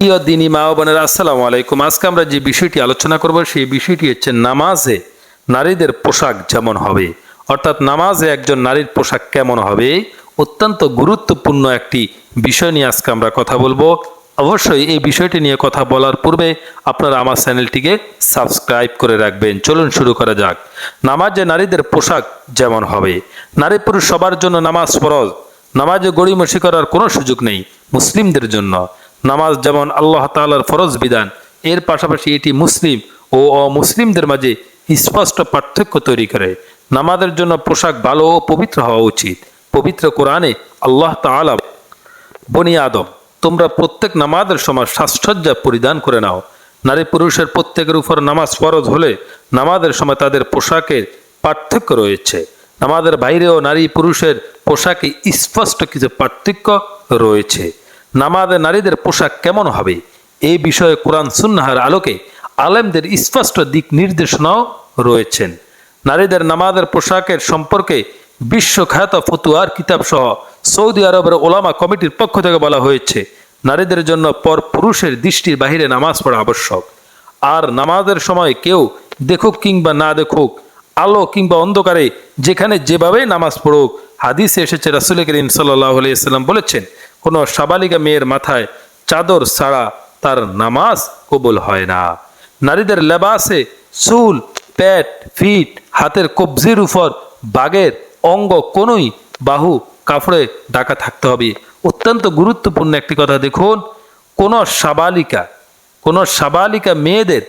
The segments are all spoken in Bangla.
প্রিয় দিনী মা ও বোনেরা, আসসালামু আলাইকুম। আজকে আমরা যে বিষয়টি আলোচনা করব, সেই বিষয়টি হচ্ছে নামাজে নারীদের পোশাক যেমন হবে। অর্থাৎ নামাজে একজন নারীর পোশাক কেমন হবে? অত্যন্ত গুরুত্বপূর্ণ একটি বিষয় নিয়ে আজকে আমরা কথা বলব। অবশ্যই এই বিষয়টি নিয়ে কথা বলার পূর্বে আপনারা আমার চ্যানেলটিকে সাবস্ক্রাইব করে রাখবেন। চলুন শুরু করা যাক। নামাজে নারীদের পোশাক যেমন হবে। নারী পুরুষ সবার জন্য নামাজ ফরজ। নামাজে গড়িমসি করার কোনো সুযোগ নেই মুসলিমদের জন্য। নামাজ যেমন আল্লাহ তাআলার ফরজ বিধান, এর পাশাপাশি এটি মুসলিম ও অমুসলিমদের মাঝে স্পষ্ট পার্থক্য তৈরি করে। নামাজের জন্য পোশাক ভালো ও পবিত্র হওয়া উচিত। পবিত্র কোরআনে আল্লাহ তাআলা বনি আদম, তোমরা প্রত্যেক নামাজের সময় সাজসজ্জা পরিধান করে নাও। নারী পুরুষের প্রত্যেকের উপর নামাজ ফরজ হলে নামাজের সময় তাদের পোশাকের পার্থক্য রয়েছে। নামাজের বাইরেও নারী পুরুষের পোশাকে স্পষ্ট কিছু পার্থক্য রয়েছে। নামাজে নারীদের পোশাক কেমন হবে? এই বিষয়ে কোরআন সুন্নাহার আলোকে আলেমদের স্পষ্ট দিক নির্দেশনাও রয়েছেন। নারীদের নামাজের পোশাকের সম্পর্কে বিশ্বখ্যাত ফতুয়ার কিতাব সহ সৌদি আরবের ওলামা কমিটির পক্ষ থেকে বলা হয়েছে, নারীদের জন্য পর পুরুষের দৃষ্টির বাহিরে নামাজ পড়া আবশ্যক। আর নামাজের সময় কেউ দেখুক কিংবা না দেখুক, আলো কিংবা অন্ধকারে যেখানে যেভাবে নামাজ পড়ুক, হাদিসে এসেছে রাসুল করিম সাল্লাহ আলিয়াল্লাম বলেছেন কোনো সাবালিকা মেয়ের মাথায় চাদর ছাড়া তার নামাজ কবুল হয় না। নারীদের লেবাসে চুল, পেট, ফিট, হাতের কবজির উপর বাগের অঙ্গ কোনোই বাহু কাপড়ে ঢাকা থাকতে হবে। অত্যন্ত গুরুত্বপূর্ণ একটি কথা দেখুন, কোনো সাবালিকা কোনো সাবালিকা মেয়েদের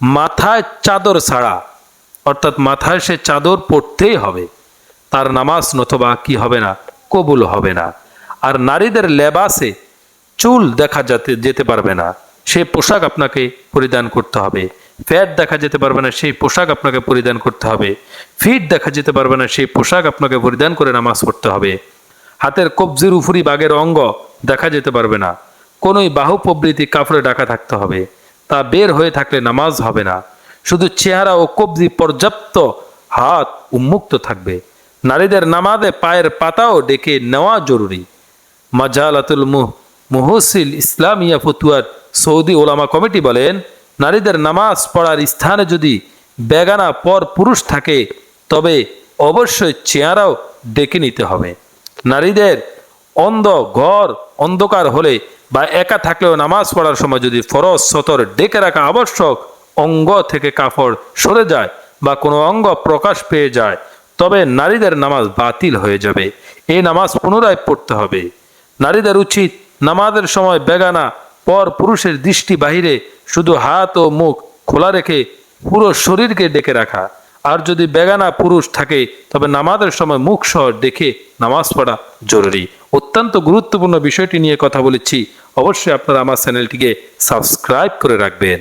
মাথায় চাদর ছাড়া, অর্থাৎ মাথায় সে চাদর পড়তেই হবে, তার নামাজ নতবা কি হবে না, কবুল হবে না। আর নারীদের লেবাসে চুল দেখা যেতে যেতে পারবে না। সেই পোশাক আপনাকে পরিধান করতে হবে। ফ্যাট দেখা যেতে পারবে না, সেই পোশাক আপনাকে পরিধান করতে হবে। ফিট দেখা যেতে পারবে না, সেই পোশাক আপনাকে পরিধান করে নামাজ পড়তে হবে। হাতের কবজির উপরি বাগের অঙ্গ দেখা যেতে পারবে না। কোনোই বাহু প্রবৃতি কাপড়ে ডাকা থাকতে হবে। তা বের হয়ে থাকলে নামাজ হবে না। শুধু চেহারা ও কবজি পর্যাপ্ত হাত উন্মুক্ত থাকবে। নারীদের নামাজে পায়ের পাতাও ডেকে নেওয়া জরুরি। মাজালাতুল মুহ, মুহসিল ইসলামিয়া ফতুয়ার সৌদি ওলামা কমিটি বলেন, নারীদের নামাজ পড়ার স্থানে যদি বেগানা পর পুরুষ থাকে, তবে অবশ্যই চেহারাও ডেকে নিতে হবে। নারীদের অন্ধ ঘর অন্ধকার হলে বা একা থাকলেও নামাজ পড়ার সময় যদি ফরজ সতর ডেকে রাখা আবশ্যক, অঙ্গ থেকে কাপড় সরে যায় বা কোনো অঙ্গ প্রকাশ পেয়ে যায়, তবে নারীদের নামাজ বাতিল হয়ে যাবে। এই নামাজ পুনরায় পড়তে হবে। নারীদের উচিত নামাজের সময় বেগানা, পর পুরুষের দৃষ্টি বাহিরে, শুধু হাত ও মুখ খোলা রেখে পুরো শরীরকে ডেকে রাখা। আর যদি বেগানা পুরুষ থাকে, তবে নামাজের সময় মুখ সহ ডেকে নামাজ পড়া জরুরি। অত্যন্ত গুরুত্বপূর্ণ বিষয়টি নিয়ে কথা বলেছি। অবশ্যই আপনারা আমার চ্যানেলটিকে সাবস্ক্রাইব করে রাখবেন।